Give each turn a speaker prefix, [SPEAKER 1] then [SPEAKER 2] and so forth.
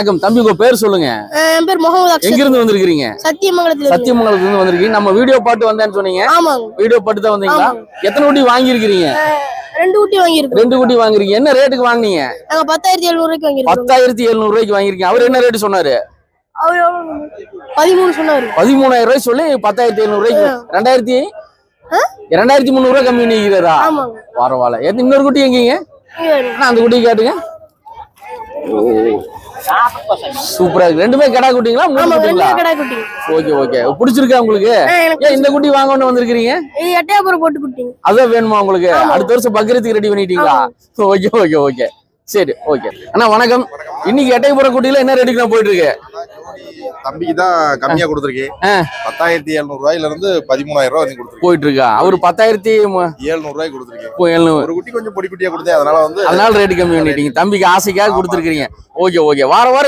[SPEAKER 1] வணக்கம். தம்பி உங்க பேர் சொல்லுங்க.
[SPEAKER 2] என் பேர் முகமது
[SPEAKER 1] எங்க இருந்து வந்திருக்கீங்க
[SPEAKER 2] சத்தியமங்கலத்துல.
[SPEAKER 1] சத்தியமங்கலத்துல இருந்து வந்திருக்கீங்க. நம்ம வீடியோ பாட்டு வந்தேன்னு சொன்னீங்க. வீடியோ பாட்டு தான் வந்தீங்களா? எத்தனை குட்டி வாங்கியிருக்கிறீங்க?
[SPEAKER 2] அஹ் ரெண்டு ஊட்டி வாங்கியிருக்கோம்
[SPEAKER 1] ரெண்டு குட்டி வாங்குறீங்க என்ன ரேட்டுக்கு வாங்குனீங்க?
[SPEAKER 2] நாங்க பத்தாயிரத்தி எழுநூறு ரூபாய்க்கு வாங்கியிருக்கோம்
[SPEAKER 1] பத்தாயிரத்தி எழுநூறு ரூபாய்க்கு வாங்கியிருக்கீங்க. அவர் என்ன ரேட்டு சொன்னாரு?
[SPEAKER 2] அவர்? பதிமூணு சொன்னாரு.
[SPEAKER 1] பதிமூணாயிரம் ரூபாய் சொல்லி பத்தாயிரத்தி எழுநூறு ரூபாய்க்கு ரெண்டாயிரத்தி? ரெண்டாயிரத்தி முந்நூறு ரூபாய் கம்மி
[SPEAKER 2] ஆமாங்க.
[SPEAKER 1] பரவாயில்ல. இன்னொரு குட்டி எங்கீங்க? அந்த குட்டி காட்டுங்க. சூப்பரா இருக்கு. ரெண்டுமே கடா குட்டிங்களா? மூணு குட்டிங்களா?
[SPEAKER 2] கடை குட்டிங்க
[SPEAKER 1] ஓகே ஓகே. பிடிச்சிருக்கா உங்களுக்கு? ஏன் இந்த குட்டி வாங்கணும்னு வந்திருக்கிறீங்க?
[SPEAKER 2] இது எட்டையாபுரம் போட்டு குட்டிங்க
[SPEAKER 1] அதான் வேணுமா உங்களுக்கு? அடுத்த வருஷம் பக்ரீத்துக்கு ரெடி பண்ணிட்டீங்களா? Okay okay okay. சரி ஓகே. அண்ணா வணக்கம். இன்னைக்கு எட்டைப்புற குட்டியில என்ன ரேட்டுக்கு நான் போயிட்டு இருக்கு
[SPEAKER 3] தம்பிக்கு தான் கம்மியா கொடுத்துருக்கேன். பத்தாயிரத்தி எழுநூறு ரூபாயில இருந்து பதிமூணாயிரம் ரூபாய் வரைக்கும்
[SPEAKER 1] போயிட்டு இருக்கா அவர் பத்தாயிரத்தி
[SPEAKER 3] ஏழ்நூறு ரூபாய்க்கு கொடுத்துருக்கேன்.
[SPEAKER 1] எழுநூறு.
[SPEAKER 3] ஒரு குட்டி கொஞ்சம் பொடி குட்டியா கொடுத்தேன். அதனால வந்து
[SPEAKER 1] அதனால ரேட்டு கம்மி பண்ணிட்டீங்க. தம்பிக்கு ஆசைக்காக கொடுத்துருக்கீங்க ஓகே ஓகே. வார வாரம்